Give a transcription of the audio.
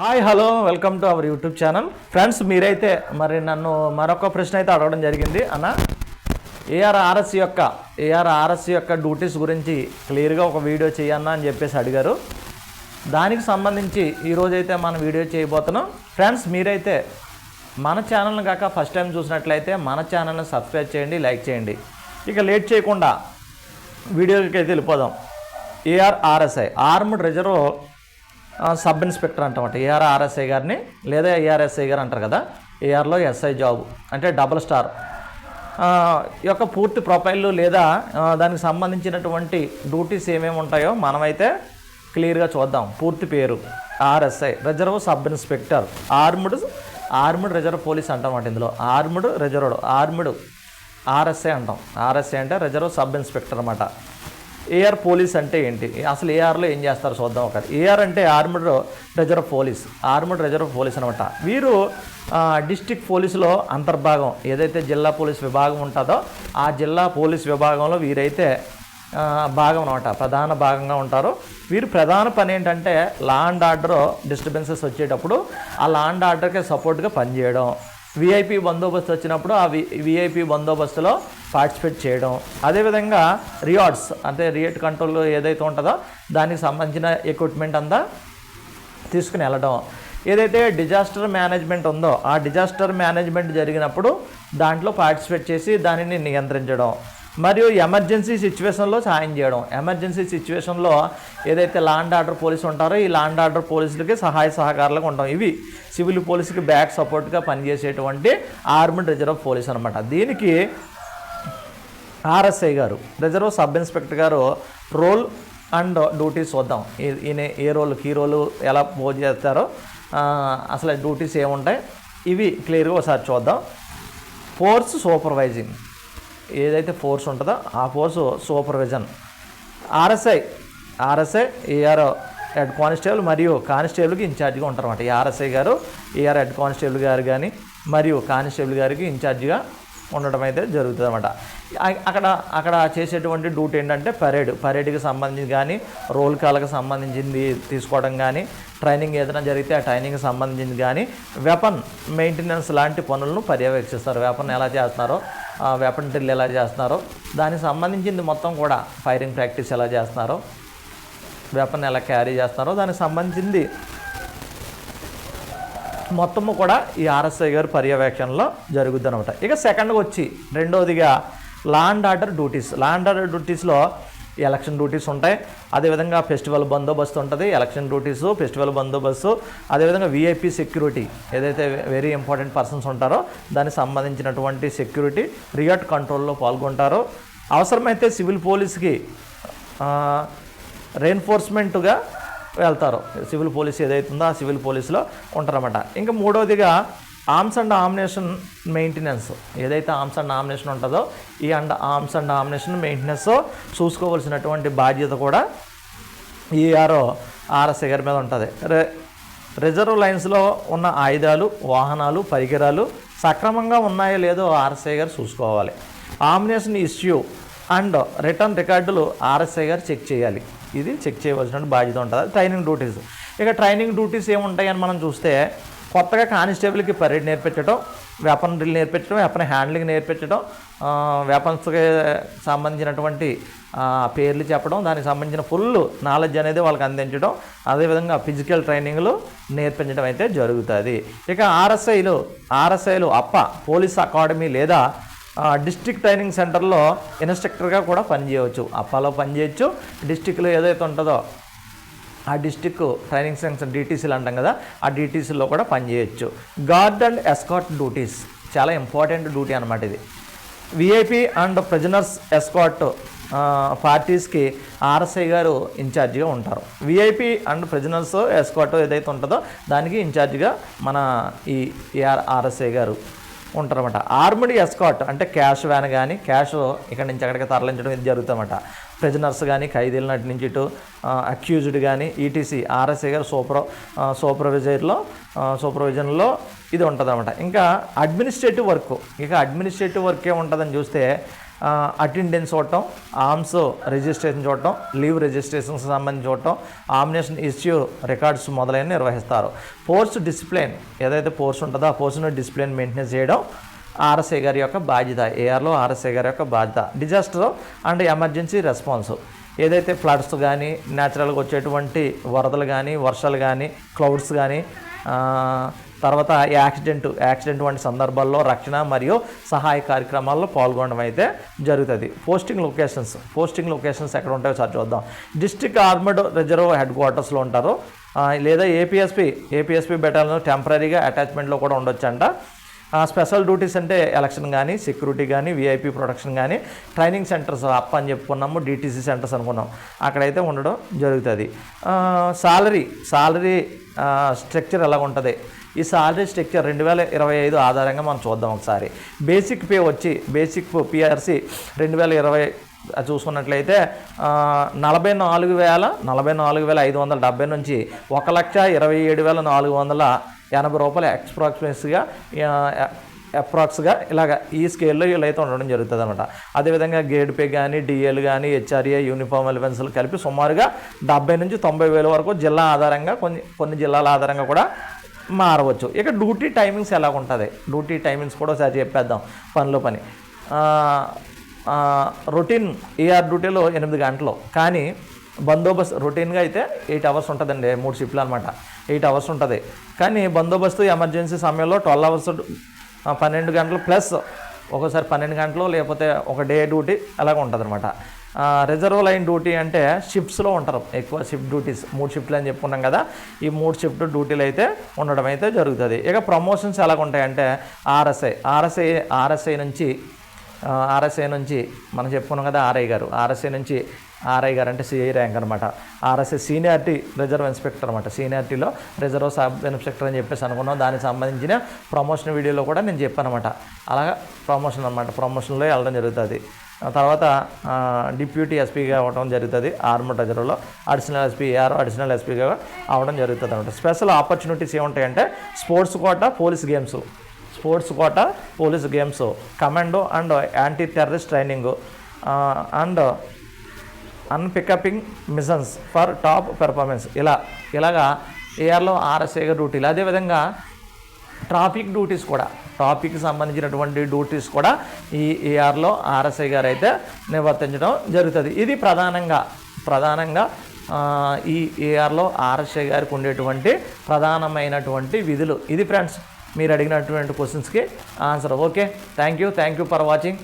Hi hello welcome to our YouTube channel. Friends మీరైతే మరి నన్ను మరొక ప్రశ్న అయితే అడగడం జరిగింది. అన్న ఏఆర్ఆర్ఎస్ యొక్క ఏఆర్ఆర్ఎస్ యొక్క డ్యూటీస్ గురించి క్లియర్గా ఒక వీడియో చేయన్నా అని చెప్పేసి అడిగారు. దానికి సంబంధించి ఈరోజు అయితే మనం వీడియో చేయబోతున్నాం. ఫ్రెండ్స్ మీరైతే మన ఛానల్ని కాక ఫస్ట్ టైం చూసినట్లయితే మన ఛానల్ని సబ్స్క్రైబ్ చేయండి లైక్ చేయండి. ఇక లేట్ చేయకుండా వీడియోకి అయితే వెళ్ళిపోదాం ARRSI armed reserve sub inspector అంటామట AR RSI గారిని లేదా ఏఆర్ఎస్ఐ గారు అంటారు కదా ఏఆర్లో ఎస్ఐ జాబ్ అంటే డబుల్ స్టార్. యొక్క పూర్తి ప్రొఫైల్ లేదా దానికి సంబంధించినటువంటి డ్యూటీస్ ఏమేమి ఉంటాయో మనమైతే క్లియర్గా చూద్దాం. పూర్తి పేరు RSI reserve sub inspector. Armed armed reserve police అంటామట ఇందులో. ఆర్మ్డ్ రిజర్వ్డ్ ఆర్మ్డ్ ఆర్ఎస్ఐ అంటాం. ఆర్ఎస్ఐ అంటే రిజర్వ్ సబ్ ఇన్స్పెక్టర్ అనమాట ఏఆర్ పోలీస్ అంటే ఏంటి? అసలు ఏఆర్లో ఏం చేస్తారో చూద్దాం ఒకటి ఏఆర్ అంటే armed reserve police armed reserve police అనమాట. వీరు డిస్టిక్ పోలీసులో అంతర్భాగం. ఏదైతే జిల్లా పోలీస్ విభాగం ఉంటుందో ఆ జిల్లా పోలీస్ విభాగంలో వీరైతే భాగం అనమాట. ప్రధాన భాగంగా ఉంటారు. వీరు ప్రధాన పని ఏంటంటే లా అండ్ ఆర్డర్ డిస్టర్బెన్సెస్ వచ్చేటప్పుడు ఆ లా అండ్ ఆర్డర్కి సపోర్ట్గా పనిచేయడం. విఐపి బందోబస్తు వచ్చినప్పుడు ఆ వి విఐపి బందోబస్తులో పార్టిసిపేట్ చేయడం. అదేవిధంగా రియార్డ్స్ అంటే రియేట్ కంట్రోల్ ఏదైతే ఉంటుందో దానికి సంబంధించిన ఎక్విప్మెంట్ అంతా తీసుకుని వెళ్ళడం. ఏదైతే డిజాస్టర్ మేనేజ్మెంట్ ఉందో ఆ డిజాస్టర్ మేనేజ్మెంట్ జరిగినప్పుడు దాంట్లో పార్టిసిపేట్ చేసి దానిని నియంత్రించడం. మరియు ఎమర్జెన్సీ సిచ్యువేషన్లో సాయం చేయడం. ఎమర్జెన్సీ సిచ్యువేషన్లో ఏదైతే లాండ్ ఆర్డర్ పోలీసు ఉంటారో ఈ లాండ్ ఆర్డర్ పోలీసులకి సహాయ సహకారాలుగా ఉంటాం ఇవి సివిల్ పోలీసుకి బ్యాక్ సపోర్ట్గా పనిచేసేటువంటి ఆర్మీ రిజర్వ్ పోలీస్ అనమాట దీనికి ఆర్ఎస్ఐ గారు రిజర్వ్ సబ్ ఇన్స్పెక్టర్ గారు రోల్ అండ్ డ్యూటీస్ చూద్దాం. ఈ- ఈయన ఏ రోల్ కీ రోలు ఎలా పోజ్ చేస్తారో అసలు డ్యూటీస్ ఏముంటాయి ఇవి క్లియర్గా ఒకసారి చూద్దాం. Force supervising. ఏదైతే ఫోర్స్ ఉంటుందో ఆ force supervision. RSI RSI AR head constable మరియు కానిస్టేబుల్కి ఇన్ఛార్జిగా ఉంటారు అనమాట ఈ ఆర్ఎస్ఐ గారు ఏఆర్ హెడ్ కానిస్టేబుల్ గారు కానీ మరియు కానిస్టేబుల్ గారికి ఇన్ఛార్జ్గా ఉండడం అయితే జరుగుతుంది అనమాట అక్కడ అక్కడ చేసేటువంటి డ్యూటీ ఏంటంటే పరేడ్ పరేడ్కి సంబంధించి కానీ రోల్ కాల్కి సంబంధించింది తీసుకోవడం కానీ ట్రైనింగ్ ఏదైనా జరిగితే ఆ ట్రైనింగ్కి సంబంధించింది కానీ వెపన్ మెయింటెనెన్స్ లాంటి పనులను పర్యవేక్షిస్తారు. వెపన్ ఎలా చేస్తున్నారో వెపన్ డ్రిల్ ఎలా చేస్తున్నారో దానికి సంబంధించింది మొత్తం కూడా ఫైరింగ్ ప్రాక్టీస్ ఎలా చేస్తున్నారో వెపన్ ఎలా క్యారీ చేస్తున్నారో దానికి సంబంధించింది మొత్తము కూడా ఈ ఆర్ఎస్ఐ గారి పర్యవేక్షణలో జరుగుద్ది అనమాట ఇక సెకండ్గా వచ్చి రెండవదిగా law and order duties law and order డ్యూటీస్లో election duties ఉంటాయి. అదేవిధంగా ఫెస్టివల్ బందోబస్తు ఉంటుంది. ఎలక్షన్ డ్యూటీసు ఫెస్టివల్ బందోబస్తు. అదేవిధంగా వీఐపీ సెక్యూరిటీ ఏదైతే వెరీ ఇంపార్టెంట్ పర్సన్స్ ఉంటారో దానికి సంబంధించినటువంటి సెక్యూరిటీ రియాట్ కంట్రోల్లో పాల్గొంటారో. అవసరమైతే సివిల్ పోలీస్కి రెయిన్ఫోర్స్మెంట్గా వెళ్తారు. సివిల్ పోలీస్ ఏదైతుందో ఆ సివిల్ పోలీస్లో ఉంటారన్నమాట. ఇంకా మూడవదిగా ఆర్మ్స్ అండ్ ఆమినేషన్ మెయింటెనెన్స్. ఏదైతే ఆర్మ్స్ అండ్ ఆమినేషన్ ఉంటుందో ఈ and arms and ammunition maintenance చూసుకోవాల్సినటువంటి బాధ్యత కూడా ఈఆర్ఓ ఆర్ఎస్ఐ గారి మీద ఉంటుంది. రే రిజర్వ్ లైన్స్లో ఉన్న ఆయుధాలు వాహనాలు పరికరాలు సక్రమంగా ఉన్నాయో లేదో ఆర్ఎస్ఐ గారు చూసుకోవాలి. ఆమినేషన్ ఇష్యూ అండ్ రిటర్న్ రికార్డులు ఆర్ఎస్ఐ గారు చెక్ చేయాలి. ఇది చెక్ చేయవలసిన బాధ్యత ఉంటుంది. ట్రైనింగ్ డ్యూటీస్ ఇక ట్రైనింగ్ డ్యూటీస్ ఏముంటాయని మనం చూస్తే కొత్తగా కానిస్టేబుల్కి పరేడ్ నేర్పించడం వెపన్ డ్రిల్ నేర్పించడం వెపన్ హ్యాండ్లింగ్ నేర్పించడం వెపన్స్కి సంబంధించినటువంటి పేర్లు చెప్పడం దానికి సంబంధించిన ఫుల్ నాలెడ్జ్ అనేది వాళ్ళకి అందించడం అదేవిధంగా ఫిజికల్ ట్రైనింగ్లు నేర్పించడం అయితే జరుగుతుంది. ఇక ఆర్ఎస్ఐలు ఆర్ఎస్ఐలు అప్ప పోలీస్ అకాడమీ లేదా డిస్ట్రిక్ట్ ట్రైనింగ్ సెంటర్లో ఇన్స్ట్రక్టర్గా కూడా పనిచేయవచ్చు. అప్పాలో పనిచేయచ్చు. డిస్టిక్లో ఏదైతే ఉంటుందో ఆ డిస్టిక్ ట్రైనింగ్ సెంటర్ డీటీసీలు అంటాం కదా ఆ డీటీసీలో కూడా పనిచేయచ్చు. గార్డ్ అండ్ ఎస్కాట్ డ్యూటీస్ చాలా ఇంపార్టెంట్ డ్యూటీ అనమాట ఇది. విఐపి అండ్ ప్రిజనర్స్ ఎస్కాట్ పార్టీస్కి ఆర్ఎస్ఐ గారు ఇన్ఛార్జిగా ఉంటారు. విఐపి అండ్ ప్రిజనర్స్ ఎస్కాట్ ఏదైతే ఉంటుందో దానికి ఇన్ఛార్జిగా మన ఈ ఏఆర్ ఆర్ఎస్ఐ గారు ఉంటారన్నమాట. ఆర్మడ్ ఎస్కాట్ అంటే క్యాష్ వ్యాన్ కానీ క్యాష్ ఇక్కడ నుంచి అక్కడికి తరలించడం ఇది జరుగుతుందన్నమాట. ప్రిజనర్స్ కానీ ఖైదీల నాటి నుంచి ఇటు అక్యూజ్డ్ కానీ ఈటీసీ ఆర్ఎస్ఏ గారు సూపర్ సూపర్వైజర్లో సూపర్విజన్లో ఇది ఉంటుంది అనమాట ఇంకా అడ్మినిస్ట్రేటివ్ వర్క్ ఇక అడ్మినిస్ట్రేటివ్ వర్క్ ఏముంటుందని చూస్తే అటెండెన్స్ చూడటం ఆర్మ్స్ రిజిస్ట్రేషన్ చూడటం లీవ్ రిజిస్ట్రేషన్కి సంబంధించి చూడటం ఆమినేషన్ ఇష్యూ రికార్డ్స్ మొదలైన నిర్వహిస్తారు. ఫోర్స్ డిసిప్లిన్ ఏదైతే ఫోర్స్ ఉంటుందో ఆ ఫోర్స్ను డిసిప్లిన్ మెయింటైన్ చేయడం ఆర్ఎస్ఏ గారి యొక్క బాధ్యత. ఏఆర్లో ఆర్ఎస్ఏ గారి యొక్క బాధ్యత. Disaster and emergency response. ఏదైతే ఫ్లడ్స్ కానీ న్యాచురల్గా వచ్చేటువంటి వరదలు కానీ వర్షాలు కానీ క్లౌడ్స్ కానీ తర్వాత యాక్సిడెంట్ యాక్సిడెంట్ వంటి సందర్భాల్లో రక్షణ మరియు సహాయ కార్యక్రమాల్లో పాల్గొనడం అయితే జరుగుతుంది. పోస్టింగ్ లొకేషన్స్ పోస్టింగ్ లొకేషన్స్ ఎక్కడ ఉంటాయో సార్ చూద్దాం. డిస్ట్రిక్ట్ ఆర్మడ్ రిజర్వ్ హెడ్ క్వార్టర్స్లో ఉంటారు. లేదా ఏపీఎస్పి ఏపీఎస్పి బెటాలియన్ టెంపరీగా అటాచ్మెంట్లో కూడా ఉండొచ్చంట. స్పెషల్ డ్యూటీస్ అంటే ఎలక్షన్ కానీ సెక్యూరిటీ కానీ వీఐపీ ప్రొటెక్షన్ కానీ ట్రైనింగ్ సెంటర్స్ అప్ అని చెప్పుకున్నాము డిటీసీ సెంటర్స్ అనుకున్నాం. అక్కడైతే ఉండడం జరుగుతుంది. సాలరీ సాలరీ స్ట్రక్చర్ ఎలా ఉంటుంది ఈ సాలరీ స్ట్రక్చర్ రెండు వేల ఇరవై ఐదు ఆధారంగా మనం చూద్దాం ఒకసారి. బేసిక్ పే వచ్చి బేసిక్ పిఆర్సి రెండు వేల ఇరవై చూసుకున్నట్లయితే నలభై నాలుగు వేల నలభై నాలుగు వేల ఐదు వందల డెబ్బై నుంచి ఒక లక్ష ఇరవై ఏడు వేల నాలుగు వందల ఎనభై రూపాయలు ఎక్స్ప్రాక్సిమేట్స్గా అప్రాక్స్గా ఇలాగ ఈ స్కేల్లో వీళ్ళైతే ఉండడం జరుగుతుంది అనమాట అదేవిధంగా గేడ్ పే కానీ డిఎల్ కానీ హెచ్ఆర్ఏ యూనిఫామ్ ఎలివెన్స్లు కలిపి సుమారుగా డెబ్బై నుంచి తొంభై వేల వరకు జిల్లా ఆధారంగా కొన్ని కొన్ని జిల్లాల ఆధారంగా కూడా మారవచ్చు. ఇక డ్యూటీ టైమింగ్స్ ఎలా ఉంటుంది డ్యూటీ టైమింగ్స్ కూడా ఒకసారి చెప్పేద్దాం పనిలో పని. రొటీన్ ఏఆర్ డ్యూటీలో ఎనిమిది గంటలు. కానీ బందోబస్తు రొటీన్గా అయితే ఎయిట్ అవర్స్ ఉంటుందండి మూడు షిఫ్ట్లు అనమాట ఎయిట్ అవర్స్ ఉంటుంది. కానీ బందోబస్తు ఎమర్జెన్సీ సమయంలో ట్వెల్వ్ అవర్స్ పన్నెండు గంటలు ప్లస్ ఒకసారి పన్నెండు గంటలు లేకపోతే ఒక డే డ్యూటీ అలాగ ఉంటుంది అనమాట రిజర్వ్ లైన్ డ్యూటీ అంటే షిఫ్ట్స్లో ఉంటారు. ఎక్కువ షిఫ్ట్ డ్యూటీస్ మూడు షిఫ్ట్లు అని చెప్పుకున్నాం కదా ఈ మూడు షిఫ్ట్ డ్యూటీలు అయితే ఉండడం అయితే జరుగుతుంది. ఇక ప్రమోషన్స్ ఎలాగ ఉంటాయంటే ఆర్ఎస్ఐ ఆర్ఎస్ఐ ఆర్ఎస్ఐ నుంచి ఆర్ఎస్ఐ నుంచి మనం చెప్పుకున్నాం కదా ఆర్ఐ గారు ఆర్ఎస్ఐ నుంచి ఆర్ఐ గారు అంటే సిఐ ర్యాంక్ అనమాట ఆర్ఎస్ఐ సీనియారిటీ రిజర్వ్ ఇన్స్పెక్టర్ అనమాట సీనియారిటీలో రిజర్వ్ సబ్ ఇన్స్పెక్టర్ అని చెప్పేసి అనుకున్నాం. దానికి సంబంధించిన ప్రమోషన్ వీడియోలో కూడా నేను చెప్పాను అనమాట అలాగా ప్రమోషన్ అనమాట ప్రమోషన్లో వెళ్ళడం జరుగుతుంది. తర్వాత డిప్యూటీ ఎస్పీగా అవ్వడం జరుగుతుంది ఆర్మ ట్రెజరీలో అడిషనల్ ఎస్పీ ఏఆర్ అడిషనల్ ఎస్పీగా అవడం జరుగుతుంది అనమాట special opportunities ఏముంటాయంటే sports quota police games. Sports quota police games. Commando and anti terrorist training and UN peacekeeping missions for top performance. ఇలా ఇలాగా ఏఆర్లో ఆర్ఎస్ఏగా డ్యూటీలు. అదేవిధంగా ట్రాఫిక్ డ్యూటీస్ కూడా. టాపిక్ సంబంధించినటువంటి డ్యూటీస్ కూడా ఈ ఏఆర్లో ఆర్ఎస్ఐ గారు అయితే నిర్వర్తించడం జరుగుతుంది. ఇది ప్రధానంగా ప్రధానంగా ఈ ఏఆర్లో ఆర్ఎస్ఐ గారికి ఉండేటువంటి ప్రధానమైనటువంటి విధులు. ఇది ఫ్రెండ్స్ మీరు అడిగినటువంటి క్వశ్చన్స్కి answer okay thank you thank you for watching